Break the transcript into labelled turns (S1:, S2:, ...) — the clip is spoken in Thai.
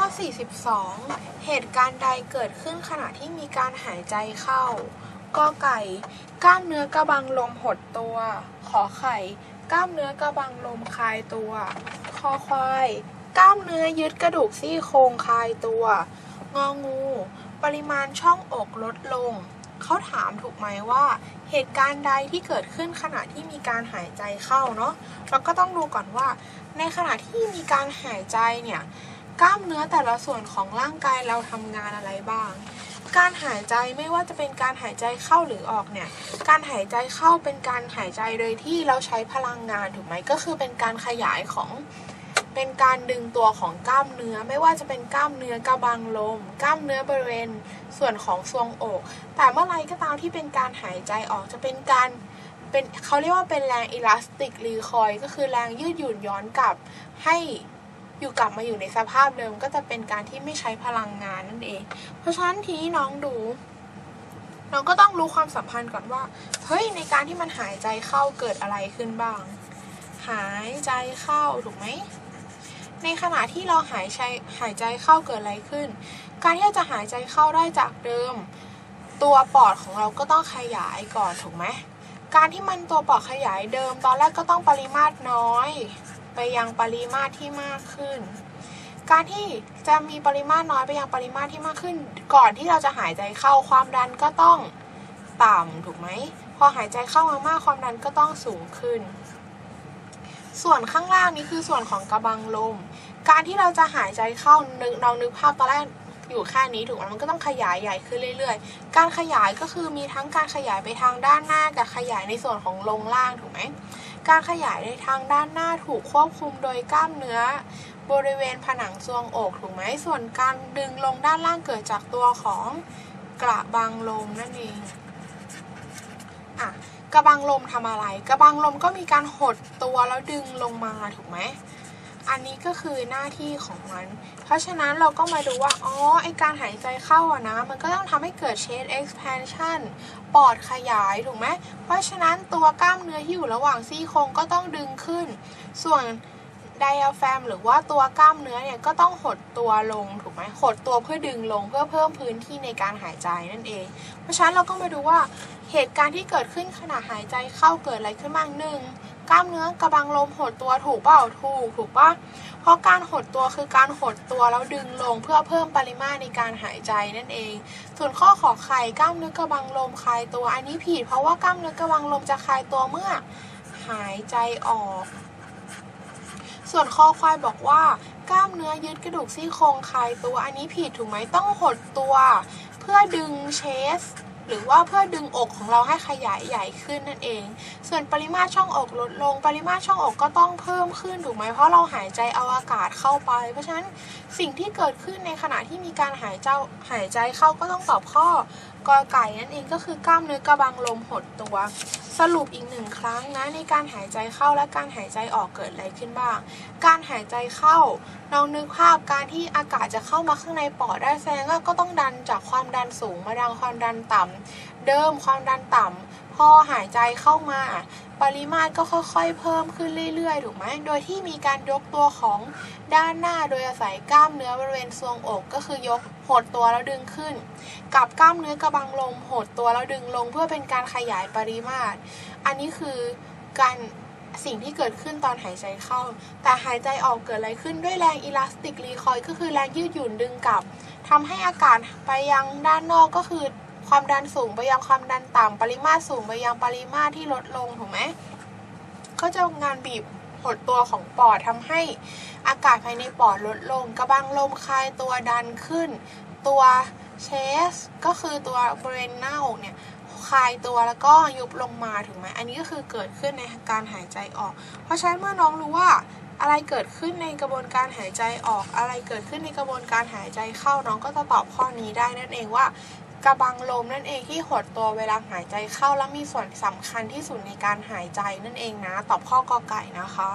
S1: ข้อ 42 เหตุการณ์ใดเกิดขึ้นขณะที่มีการหายใจเข้ากอไก่ กล้ามเนื้อกระบังลมหดตัว ขอไข่ กล้ามเนื้อกระบังลมคลายตัว คอควาย กล้ามเนื้อยึดกระดูกซี่โครงคลายตัว งองู ปริมาณช่องอกลดลง เขาถามถูกไหมว่า เหตุการณ์ใดที่เกิดขึ้นขณะที่มีการหายใจเข้าเนาะเราก็ต้องดูก่อนว่า ในขณะที่มีการหายใจเนี่ย กล้ามเนื้อแต่ละส่วนของร่างกายเราทำงานอะไรบ้าง การหายใจไม่ว่าจะเป็นการหายใจเข้าหรือออกเนี่ย การหายใจเข้าเป็นการหายใจโดยที่เราใช้พลังงานถูกไหมก็คือเป็นการขยายของเป็นการดึงตัวของกล้ามเนื้อไม่ว่าจะเป็นกล้ามเนื้อกระบังลม กล้ามเนื้อบริเวณส่วนของทรวงอก แต่เมื่อไรก็ตามที่เป็นการหายใจออกจะเป็นการเป็นเขาเรียกว่าเป็นแรงอิลาสติกรีคอยก็คือแรงยืดหยุ่นย้อนกลับให้ อยู่กลับมาอยู่ในสภาพเดิมก็จะเป็นการที่ไม่ใช้พลังงานนั่นเอง เพราะฉะนั้นทีนี้น้องดูน้องก็ต้องรู้ความสัมพันธ์ก่อนว่า เฮ้ยในการที่มันหายใจเข้าเกิดอะไรขึ้นบ้าง หายใจเข้าถูกไหม ในขณะที่เราหายใจหายใจเข้าเกิดอะไรขึ้น การที่เราจะหายใจเข้าได้จากเดิม ตัวปอดของเราก็ต้องขยายก่อนถูกไหม การที่มันตัวปอดขยายเดิม ตอนแรกก็ต้องปริมาตรน้อย ไปยังปริมาตรที่มากขึ้น การที่จะมีปริมาตรน้อยไปยังปริมาตรที่มากขึ้น ก่อนที่เราจะหายใจเข้าความดันก็ต้องต่ำถูกไหมพอหายใจเข้ามามากความดันก็ต้องสูงขึ้น ส่วนข้างล่างนี้คือส่วนของกระบังลม การที่เราจะหายใจเข้านึกลองนึกภาพตอนแรกอยู่แค่นี้ถูกไหมมันก็ต้องขยายใหญ่ขึ้นเรื่อย ๆ การขยายก็คือมีทั้งการขยายไปทางด้านหน้ากับขยายในส่วนของลงล่างถูกไหม การขยายในทางด้านหน้าถูกควบคุมโดยกล้ามเนื้อ บริเวณผนังทรวงอกถูกไหมส่วนการดึงลงด้านล่างเกิดจากตัวของกระบังลมนั่นเองอะกระบังลมทำอะไร กระบังลมก็มีการหดตัวแล้วดึงลงมาถูกไหม อันนี้ก็คือหน้าที่ของมัน เพราะฉะนั้นเราก็มาดูว่า อ๋อ ไอการหายใจเข้าอะนะ มันก็ต้องทำให้เกิด chest expansion ปอดขยาย ถูกไหม เพราะฉะนั้นตัวกล้ามเนื้อที่อยู่ระหว่างซี่โครงก็ต้องดึงขึ้น ส่วนไดอะแฟมหรือว่าตัวกล้ามเนื้อเนี่ยก็ต้องหดตัวลงถูกไหมหดตัวเพื่อดึงลงเพื่อเพิ่มพื้นที่ในการหายใจนั่นเอง เพราะฉะนั้นเราก็มาดูว่าเหตุการณ์ที่เกิดขึ้นขณะหายใจเข้าเกิดอะไรขึ้นบ้างหนึ่ง กล้ามเนื้อกระบังลมหดตัวถูกเปล่าถูกถูกปะเพราะการหดตัวคือการหดตัวแล้วดึงลงเพื่อเพิ่มปริมาตรในการหายใจนั่นเอง ส่วนข้อขอไข่กล้ามเนื้อกระบังลมคลายตัวอันนี้ผิด เพราะว่ากล้ามเนื้อกระบังลมจะคลายตัวเมื่อหายใจออก ส่วนคอควายบอกว่ากล้ามเนื้อยึดกระดูกซี่โครงคลายตัวอันนี้ผิดถูกไหมต้องหดตัว เพื่อดึงเชส หรือว่าเพื่อดึงอกของเราให้ขยายใหญ่ขึ้นนั่นเอง ส่วนปริมาตรช่องอกลดลง ปริมาตรช่องอกก็ต้องเพิ่มขึ้นถูกไหมเพราะเราหายใจเอาอากาศเข้าไป เพราะฉะนั้นสิ่งที่เกิดขึ้นในขณะที่มีการหายใจหายใจเข้าก็ต้องตอบข้อกอไก่นั่นเองก็คือกล้ามเนื้อกระบังลมหดตัว สรุปอีกหนึ่งครั้งนะในการหายใจเข้าและการหายใจออกเกิดอะไรขึ้นบ้าง การหายใจเข้าลองนึกภาพการที่อากาศจะเข้ามาข้างในปอดได้แสดงว่าก็ต้องดันจากความดันสูงมาดังความดันต่ำเดิมความดันต่ำพอหายใจเข้ามา ปริมาตรก็ค่อยๆ เพิ่มขึ้นเรื่อยๆ ถูกไหม โดยที่มีการยกตัวของด้านหน้าโดยอาศัยกล้ามเนื้อบริเวณทรวงอกก็คือยกหดตัวแล้วดึงขึ้น กับกล้ามเนื้อกระบังลมหดตัวแล้วดึงลงเพื่อเป็นการขยายปริมาตร อันนี้คือการสิ่งที่เกิดขึ้นตอนหายใจเข้า แต่หายใจออกเกิดอะไรขึ้นด้วยแรงอิลาสติกรีคอยก็คือแรงยืดหยุ่นดึงกลับทำให้อากาศไปยังด้านนอกก็คือ ความดันสูงไปยังความดันต่ำปริมาตรสูงไปยังปริมาตรที่ลดลงถูกไหมก็จะงานบีบหดตัวของปอดทำให้อากาศภายในปอดลดลง กระบังลมคลายตัวดันขึ้น ตัวเชสก็คือตัวบริเวณหน้าอกเนี่ยคลายตัวแล้วก็ยุบลงมาถูกไหมอันนี้ก็คือเกิดขึ้นในการหายใจออก เพราะฉะนั้นเมื่อน้องรู้ว่าอะไรเกิดขึ้นในกระบวนการหายใจออก อะไรเกิดขึ้นในกระบวนการหายใจเข้าน้องก็จะตอบข้อนี้ได้นั่นเองว่า กระบังลมนั่นเองที่หดตัวเวลาหายใจเข้าและมีส่วนสำคัญที่สุดในการหายใจนั่นเองนะ ตอบข้อกอไก่นะคะ